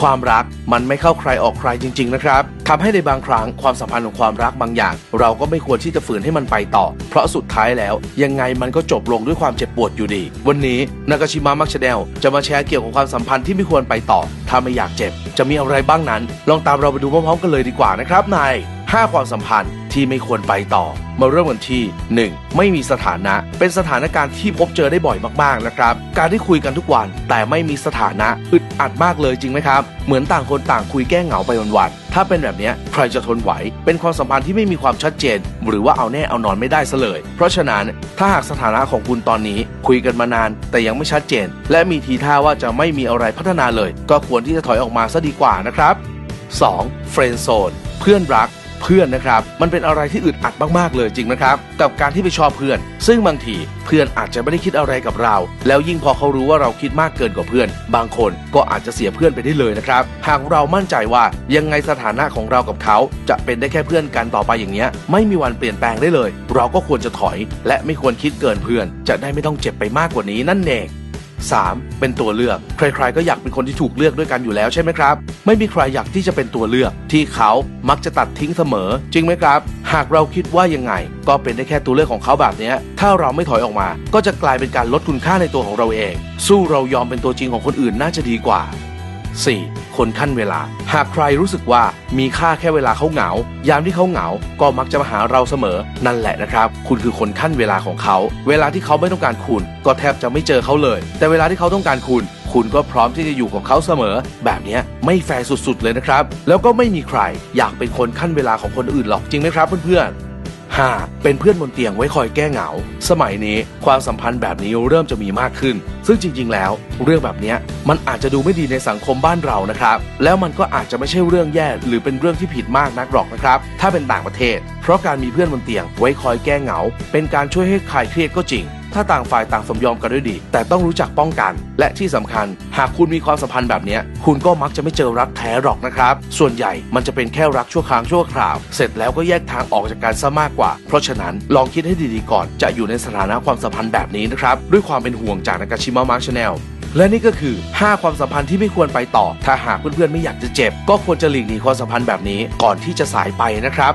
ความรักมันไม่เข้าใครออกใครจริง ๆ นะครับทำให้ในบางครั้งความสัมพันธ์ของความรักบางอย่าง เราก็ไม่ควรที่จะฝืนให้มันไปต่อ เพราะสุดท้ายแล้ว ยังไงมันก็จบลงด้วยความเจ็บปวดอยู่ดี วันนี้นากาชิมะมักชาแนลจะมาแชร์เกี่ยวกับความสัมพันธ์ที่ไม่ควรไปต่อ ถ้าไม่อยากเจ็บ จะมีอะไรบ้างนั้น ลองตามเราไปดูพร้อมๆกันเลยดีกว่านะครับนาย 5 ความสัมพันธ์ที่ไม่ควรไปต่อ มาเริ่มกันที่ 1. ไม่มีสถานะ เป็นสถานการณ์ที่พบเจอได้บ่อยมากๆนะครับ การที่คุยกันทุกวันแต่ไม่มีสถานะอึดอัดมากเลยจริงไหมครับ เหมือนต่างคนต่างคุยแก้เหงาไปวันๆถ้าเป็นแบบนี้ใครจะทนไหว เป็นความสัมพันธ์ที่ไม่มีความชัดเจน หรือว่าเอาแน่เอานอนไม่ได้ซะเลย เพราะฉะนั้นถ้าหากสถานะของคุณตอนนี้ คุยกันมานาน แต่ยังไม่ชัดเจน และมีทีท่าว่าจะไม่มีอะไรพัฒนาเลย ก็ควรที่จะถอยออกมาซะดีกว่านะครับ 2. เฟรนด์โซนเพื่อนรัก เพื่อนนะครับ มันเป็นอะไรที่อึดอัดมากๆเลยจริงนะครับ กับการที่ไปชอบเพื่อน ซึ่งบางทีเพื่อนอาจจะไม่ได้คิดอะไรกับเรา แล้วยิ่งพอเขารู้ว่าเราคิดมากเกินกว่าเพื่อน บางคนก็อาจจะเสียเพื่อนไปได้เลยนะครับ หากเรามั่นใจว่ายังไงสถานะของเรากับเขาจะเป็นได้แค่เพื่อนกันต่อไปอย่างเงี้ย ไม่มีวันเปลี่ยนแปลงได้เลย เราก็ควรจะถอย และไม่ควรคิดเกินเพื่อน จะได้ไม่ต้องเจ็บไปมากกว่านี้นั่นเอง 3. เป็นตัวเลือก ใครๆก็อยากเป็นคนที่ถูกเลือกด้วยกันอยู่แล้วใช่ไหมครับ ไม่มีใครอยากที่จะเป็นตัวเลือก ที่เขามักจะตัดทิ้งเสมอ จริงไหมครับ หากเราคิดว่ายังไง ก็เป็นได้แค่ตัวเลือกของเขาแบบนี้ถ้าเราไม่ถอยออกมา ก็จะกลายเป็นการลดคุณค่าในตัวของเราเอง สู้เรายอมเป็นตัวจริงของคนอื่นน่าจะดีกว่า 4. คนขั้นเวลา หากใครรู้สึกว่ามีค่าแค่เวลาเขาเหงา ยามที่เขาเหงา ก็มักจะมาหาเราเสมอ นั่นแหละนะครับ คุณคือคนขั้นเวลาของเขา เวลาที่เขาไม่ต้องการคุณ ก็แทบจะไม่เจอเขาเลย แต่เวลาที่เขาต้องการคุณ คุณก็พร้อมที่จะอยู่กับเขาเสมอ แบบนี้ไม่แฟร์สุดๆเลยนะครับ แล้วก็ไม่มีใคร อยากเป็นคนขั้นเวลาของคนอื่นหรอกจริงไหมครับเพื่อนๆ 5. เป็นเพื่อนบนเตียงไว้คอยแก้เหงา สมัยนี้ความสัมพันธ์แบบนี้เริ่มจะมีมากขึ้น ซึ่งจริง ๆ แล้ว เรื่องแบบนี้มันอาจจะดูไม่ดีในสังคมบ้านเรานะครับ แล้วมันก็อาจจะไม่ใช่เรื่องแย่หรือเป็นเรื่องที่ผิดมากนักหรอกนะครับ ถ้าเป็นต่างประเทศ เพราะการมีเพื่อนบนเตียงไว้คอยแก้เหงา เป็นการช่วยให้คลายเครียดก็จริง ถ้าต่างฝ่ายต่างสมยอมกันด้วยดี แต่ต้องรู้จักป้องกัน และที่สำคัญ หากคุณมีความสัมพันธ์แบบนี้คุณก็มักจะไม่เจอรักแท้หรอกนะครับ ส่วนใหญ่มันจะเป็นแค่รักชั่วครั้งชั่วคราว เสร็จแล้วก็แยกทางออกจากกันซะมากกว่า เพราะฉะนั้นลองคิดให้ดีๆก่อน จะอยู่ในสถานะความสัมพันธ์แบบนี้นะครับ ด้วยความเป็นห่วงจากนากาชิมะมาร์ชแนลและนี่ก็คือ 5 ความสัมพันธ์ที่ไม่ควรไปต่อ ถ้าหากเพื่อนๆไม่อยากจะเจ็บ ก็ควรจะหลีกหนีความสัมพันธ์แบบนี้ก่อนที่จะสายไปนะครับ